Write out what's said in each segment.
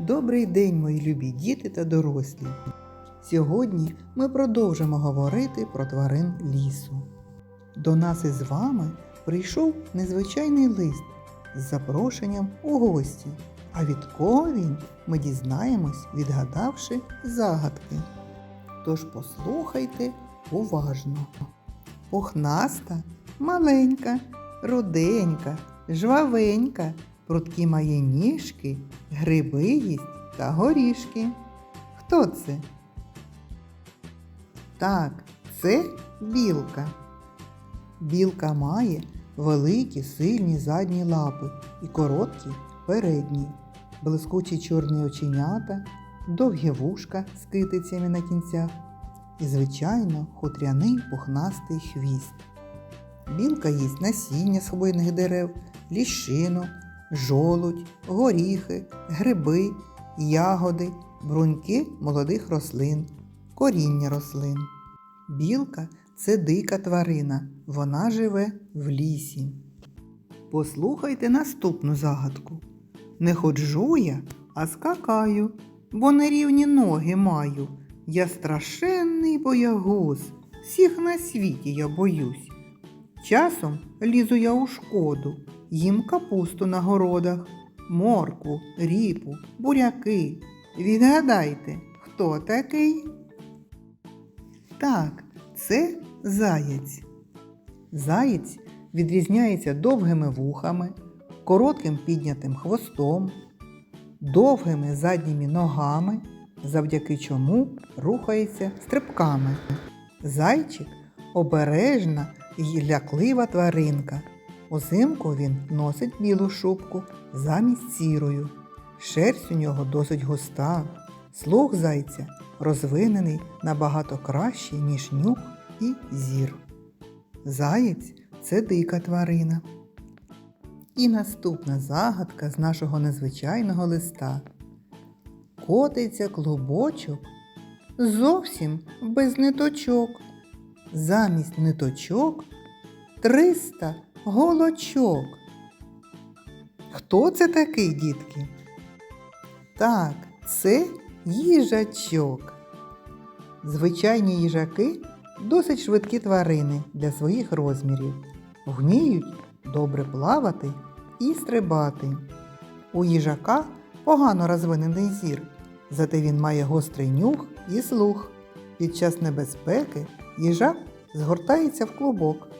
Добрий день, мої любі діти та дорослі. Сьогодні ми продовжимо говорити про тварин лісу. До нас із вами прийшов незвичайний лист з запрошенням у гості. А від кого він ми дізнаємось, відгадавши загадки. Тож послухайте уважно. Пухнаста, маленька, руденька, жвавенька, прудкі має ніжки, гриби їсть та горішки. Хто це? Так, це білка. Білка має великі сильні задні лапи і короткі передні, блискучі чорні оченята, довгі вушка з китицями на кінцях і, звичайно, хутряний пухнастий хвіст. Білка їсть насіння з хвойних дерев, ліщину, жолудь, горіхи, гриби, ягоди, бруньки молодих рослин, коріння рослин. Білка це дика тварина, вона живе в лісі. Послухайте наступну загадку. Не ходжу я, а скакаю, бо нерівні ноги маю. Я страшенний боягуз, всіх на світі я боюсь. Часом лізу я у шкоду, їм капусту на городах, моркву, ріпу, буряки. Відгадайте, хто такий? Так, це заєць. Заєць відрізняється довгими вухами, коротким піднятим хвостом, довгими задніми ногами, завдяки чому рухається стрибками. Зайчик обережна і ляклива тваринка. Узимку він носить білу шубку замість сірою. Шерсть у нього досить густа. Слух зайця розвинений набагато краще, ніж нюх і зір. Заєць це дика тварина. І наступна загадка з нашого незвичайного листа. Котиться клубочок зовсім без ниточок. Замість ниточок триста голочок. Хто це такий, дітки? Так, це їжачок. Звичайні їжаки досить швидкі тварини для своїх розмірів. Вміють добре плавати і стрибати. У їжака погано розвинений зір, зате він має гострий нюх і слух. Під час небезпеки їжак згортається в клубок.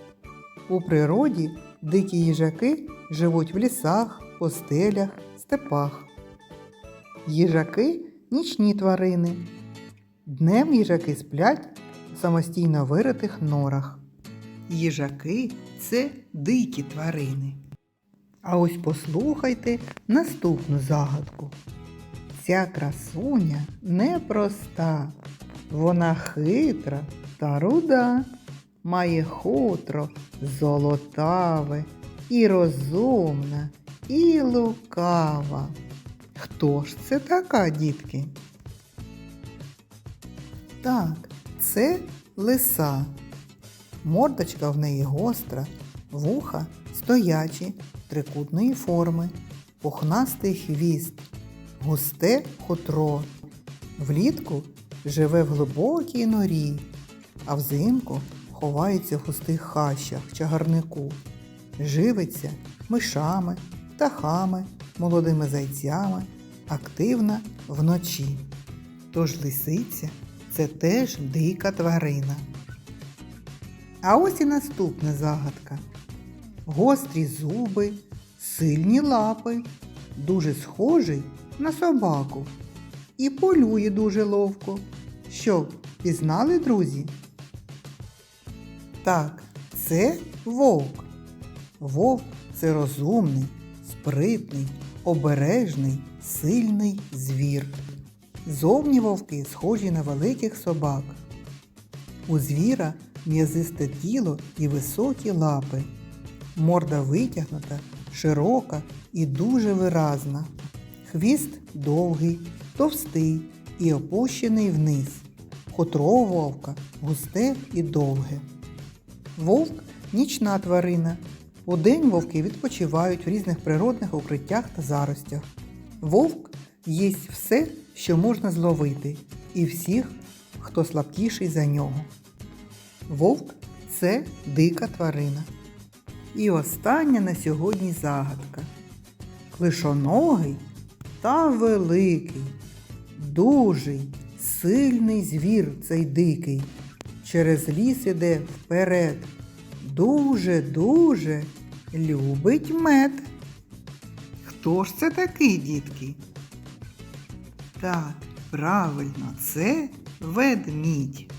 У природі дикі їжаки живуть в лісах, постелях, степах. Їжаки нічні тварини. Днем їжаки сплять у самостійно виритих норах. Їжаки це дикі тварини. А ось послухайте наступну загадку. Ця красуня непроста, вона хитра та руда, має хутро золотаве, і розумна, і лукава. Хто ж це така, дітки? Так, це лиса. Мордочка в неї гостра, вуха стоячі, трикутної форми, пухнастий хвіст, густе хутро. Влітку живе в глибокій норі, а взимку ховається в густих хащах чагарнику. Живиться мишами, птахами, молодими зайцями, активна вночі. Тож лисиця це теж дика тварина. А ось і наступна загадка. Гострі зуби, сильні лапи, дуже схожий на собаку. І полює дуже ловко. Що, пізнали, друзі? Так, це вовк. Вовк це розумний, спритний, обережний, сильний звір. Зовні вовки схожі на великих собак. У звіра м'язисте тіло і високі лапи. Морда витягнута, широка і дуже виразна. Хвіст довгий, товстий і опущений вниз. Хутро вовка густе і довге. Вовк нічна тварина. Удень вовки відпочивають в різних природних укриттях та заростях. Вовк їсть все, що можна зловити, і всіх, хто слабкіший за нього. Вовк це дика тварина. І остання на сьогодні загадка. Клишоногий та великий, дужий, сильний звір цей дикий. Через ліс іде вперед. Дуже-дуже любить мед. Хто ж це такий, дітки? Так, правильно, це ведмідь.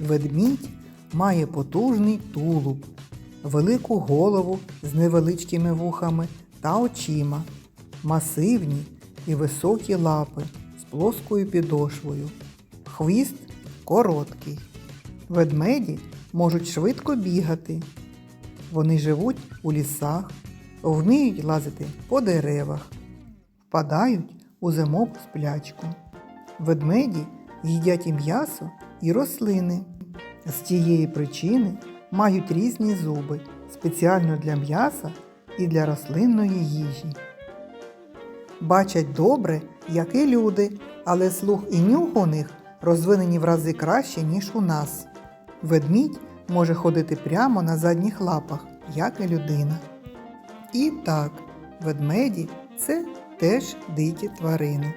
Ведмідь має потужний тулуб, велику голову з невеличкими вухами та очима, масивні і високі лапи з плоскою підошвою. Хвіст короткий. Ведмеді можуть швидко бігати. Вони живуть у лісах, вміють лазити по деревах, впадають у зимову сплячку. Ведмеді їдять і м'ясо, і рослини. З тієї причини мають різні зуби спеціально для м'яса і для рослинної їжі. Бачать добре, як і люди, але слух і нюх у них розвинені в рази краще, ніж у нас. Ведмідь може ходити прямо на задніх лапах, як і людина. І так, ведмеді це теж дикі тварини.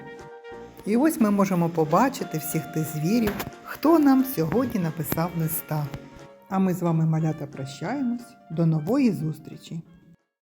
І ось ми можемо побачити всіх тих звірів, хто нам сьогодні написав листа. А ми з вами малята прощаємось. До нової зустрічі!